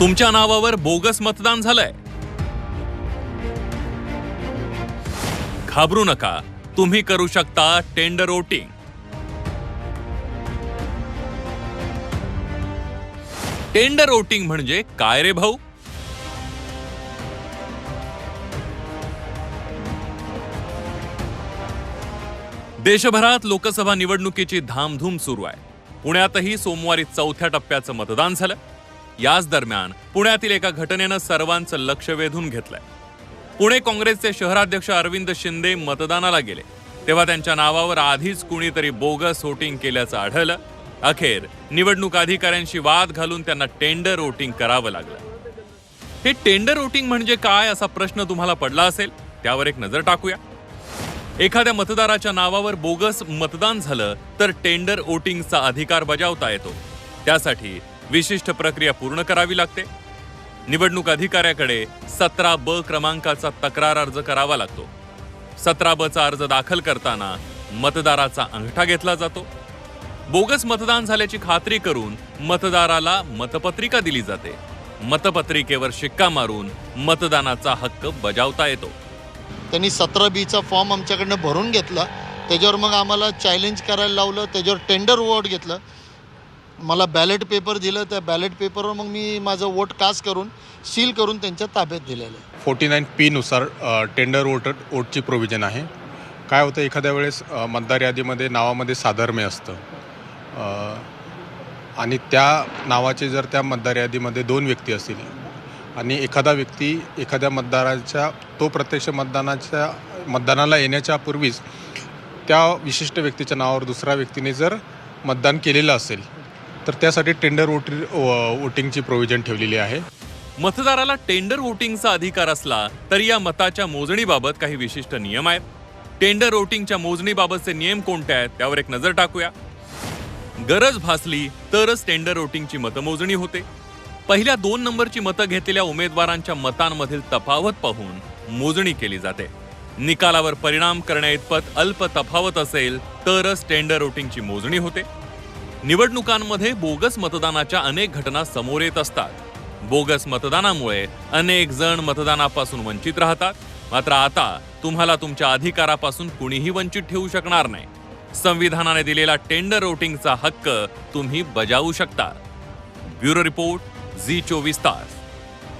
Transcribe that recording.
तुमच्या नावावर बोगस मतदान झालंय. घाबरू नका तुम्ही करू शकता टेंडर वोटिंग. टेंडर वोटिंग म्हणजे काय रे भाऊ? देशभरात लोकसभा निवडणुकीची धामधूम सुरू आहे. पुण्यातही सोमवारी चौथ्या टप्प्याचं मतदान झालं. याच दरम्यान पुण्यातील एका घटनेनं सर्वांचं लक्ष वेधून घेतलंय. पुणे काँग्रेसचे शहराध्यक्ष अरविंद शिंदे मतदानाला गेले. तेव्हा त्यांच्या नावावर आधीच कुणीतरी बोगस वोटिंग केल्याचं आढळलं. अखेर निवडणूक अधिकाऱ्यांशी वाद घालून त्यांना टेंडर वोटिंग करावं लागलं. हे टेंडर वोटिंग म्हणजे काय असा प्रश्न तुम्हाला पडला असेल? त्यावर एक नजर टाकूया. एखाद्या मतदाराच्या नावावर बोगस मतदान झालं तर टेंडर वोटिंगचा अधिकार बजावता येतो. त्यासाठी विशिष्ट प्रक्रिया पूर्ण करावी लागते. निवडणूक अधिकाऱ्याकडे सतरा ब क्रमांकाचा तक्रार अर्ज करावा लागतो. सतरा बचा अर्ज दाखल करताना मतदाराचा अंगठा घेतला जातो. बोगस मतदान झाल्याची खात्री करून मतदाराला मतपत्रिका दिली जाते. मतपत्रिकेवर शिक्का मारून मतदानाचा हक्क बजावता येतो. त्यांनी सतरा बीचा फॉर्म आमच्याकडनं भरून घेतला. त्याच्यावर मग आम्हाला चॅलेंज करायला लावलं. त्याच्यावर टेंडर वॉर्ड घेतलं. मला बॅलेट पेपर दिलं त्या बॅलेट पेपरवर मग मी माझं वोट कास्ट करून सील करून त्यांच्या ताब्यात दिलेलं आहे. फोर्टी नाईन पीनुसार टेंडर वोटर वोटची प्रोव्हिजन आहे. काय होतं एखाद्या वेळेस मतदार यादीमध्ये नावामध्ये साधर्म्य असतं. आणि त्या नावाचे जर त्या मतदार यादीमध्ये दोन व्यक्ती असतील आणि एखादा व्यक्ती एखाद्या मतदाराच्या तो प्रत्यक्ष मतदानाच्या मतदानाला येण्याच्या पूर्वीच त्या विशिष्ट व्यक्तीच्या नावावर दुसऱ्या व्यक्तीने जर मतदान केलेलं असेल तर त्यासाठी टेंडर वोटी वोटिंगची प्रोव्हिजन ठेवलेली आहे. मतदाराला टेंडर वोटिंगचा अधिकार असला तरी या मताच्या मोजणीबाबत काही विशिष्ट नियम आहेत. टेंडर वोटिंगच्या मोजणीबाबतचे नियम कोणते आहेत त्यावर एक नजर टाकूया. गरज भासली तरच टेंडर वोटिंगची मतमोजणी होते. पहिल्या दोन नंबरची मतं घेतलेल्या उमेदवारांच्या मतांमधील तफावत पाहून मोजणी केली जाते. निकालावर परिणाम करण्याइतपत अल्प तफावत असेल तरच टेंडर वोटिंगची मोजणी होते. निवडणुकांमध्ये बोगस मतदानाच्या अनेक घटना समोर येत असतात. बोगस मतदानामुळे अनेक जण मतदानापासून वंचित राहतात. मात्र आता तुम्हाला तुमच्या अधिकारापासून कुणीही वंचित ठेवू शकणार नाही. संविधानाने दिलेला टेंडर वोटिंगचा हक्क तुम्ही बजावू शकता. ब्युरो रिपोर्ट झी चोवीस तास.